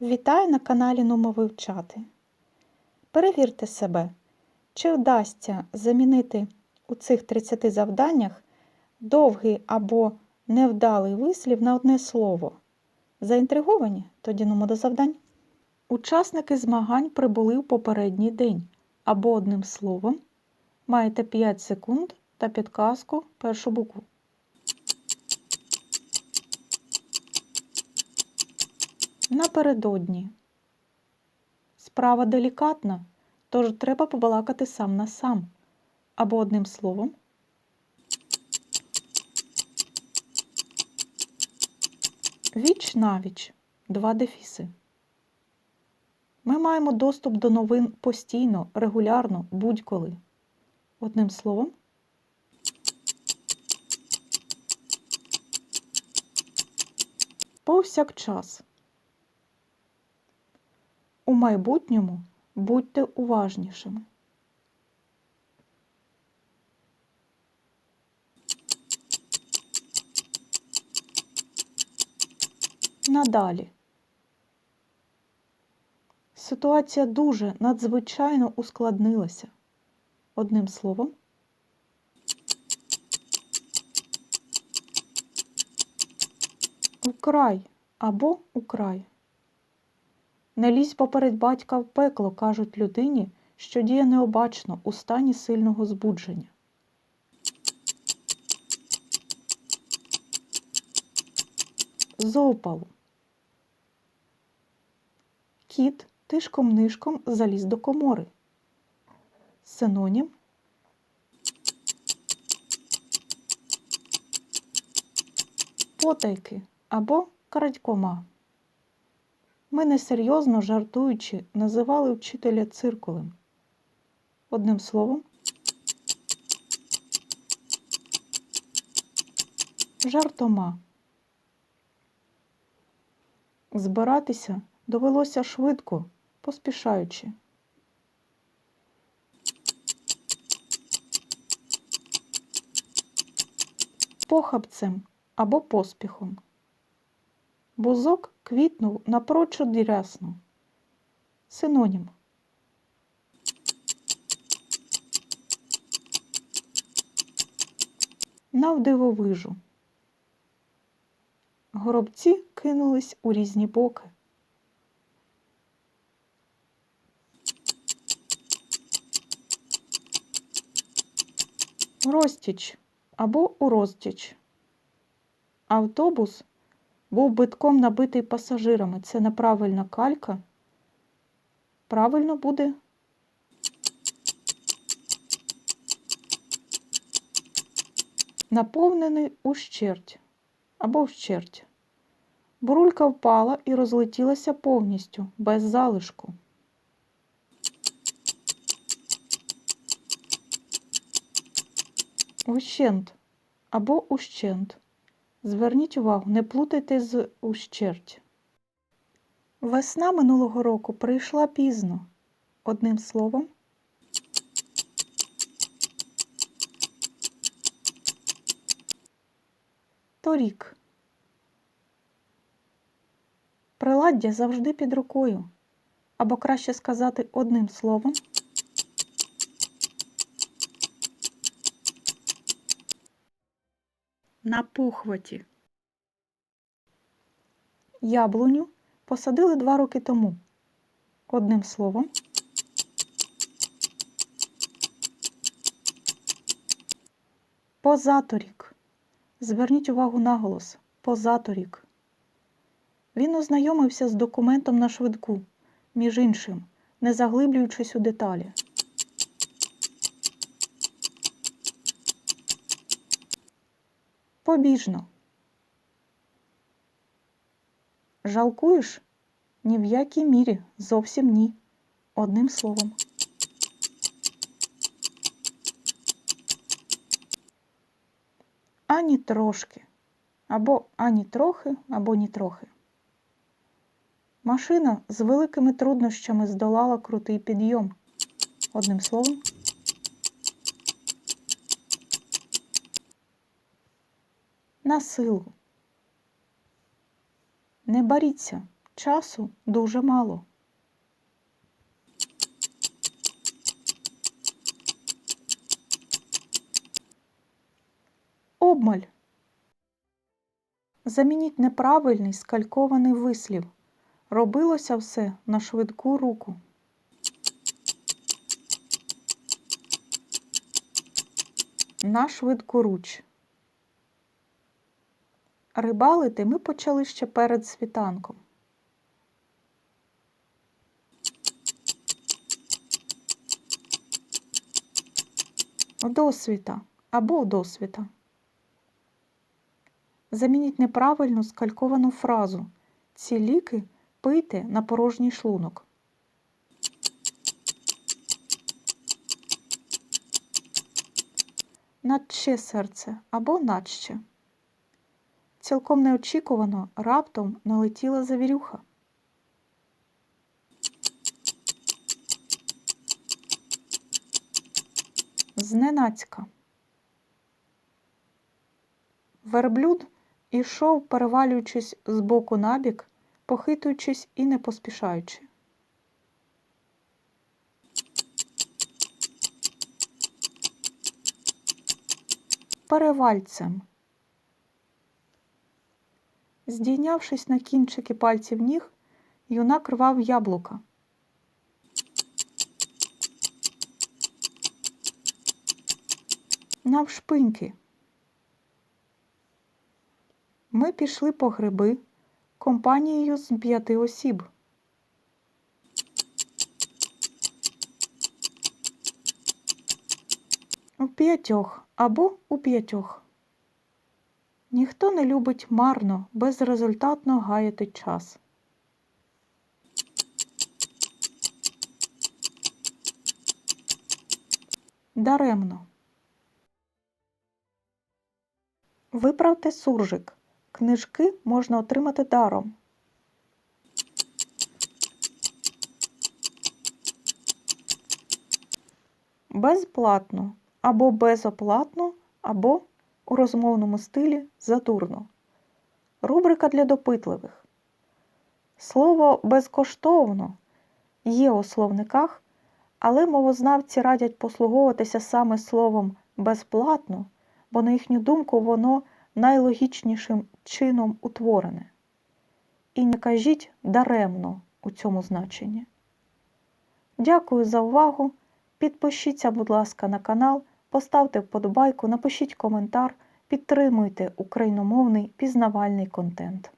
Вітаю на каналі Нумо Вивчати. Перевірте себе, чи вдасться замінити у цих 30 завданнях довгий або невдалий вислів на одне слово. Заінтриговані? Тоді нумо до завдань. Учасники змагань прибули в попередній день або одним словом. Маєте 5 секунд та підказку першу букву. Напередодні. Справа делікатна, тож треба побалакати сам на сам. Або одним словом. Віч навіч. Два дефіси. Ми маємо доступ до новин постійно, регулярно, будь-коли. Одним словом. Повсякчас. У майбутньому будьте уважнішими. Надалі. Ситуація дуже надзвичайно ускладнилася. Одним словом. Вкрай або украй. Не лізь поперед батька в пекло, кажуть людині, що діє необачно у стані сильного збудження. З. Кіт тишком-нишком заліз до комори. Синонім потайки або крадькома. Ми несерйозно жартуючи називали вчителя циркулем. Одним словом, жартома. Збиратися довелося швидко, поспішаючи. Похабцем або поспіхом. Бузок квітнув напрочуд рясно. Синонім. Навдивовижу. Горобці кинулись у різні боки. Розтіч або у розтіч. Автобус був битком набитий пасажирами. Це неправильна калька. Правильно буде. Наповнений ущерть або вщерть. Бурулька впала і розлетілася повністю, без залишку. Ущент або ущент. Зверніть увагу, не плутайте з ущерть. Весна минулого року прийшла пізно. Одним словом. Торік. Приладдя завжди під рукою. Або краще сказати одним словом. На похваті. Яблуню посадили два роки тому. Одним словом. Позаторік. Зверніть увагу на голос. Позаторік. Він ознайомився з документом на швидку, між іншим, не заглиблюючись у деталі. Побіжно. Жалкуєш? Ні в якій мірі, зовсім ні. Одним словом. Ані трошки. Або ані трохи, або ні трохи. Машина з великими труднощами здолала крутий підйом. Одним словом. На силу. Не боріться, Часу дуже мало. Обмаль. Замініть неправильний скалькований вислів. Робилося все на швидку руку. На швидку руч. Рибалити ми почали ще перед світанком. Досвіта або досвіта. Замініть неправильну скальковану фразу. Ці ліки пийте на порожній шлунок. Надче серце або надще. Цілком неочікувано раптом налетіла завірюха. Зненацька. Верблюд ішов, перевалюючись з боку на бік, похитуючись і не поспішаючи. Перевальцем. Здійнявшись на кінчики пальців ніг, юнак рвав яблука. Навшпиньки. Ми пішли по гриби компанією з п'яти осіб. У п'ятьох або у п'ятьох. Ніхто не любить марно, безрезультатно гаяти час. Даремно. Виправте суржик. Книжки можна отримати даром. Безплатно або безоплатно, або у розмовному стилі задурно. Рубрика для допитливих. Слово безкоштовно є у словниках, але мовознавці радять послуговуватися саме словом безплатно, бо, на їхню думку, воно найлогічнішим чином утворене. І не кажіть даремно у цьому значенні. Дякую за увагу. Підпишіться, будь ласка, на канал, поставте вподобайку, напишіть коментар, підтримуйте україномовний пізнавальний контент.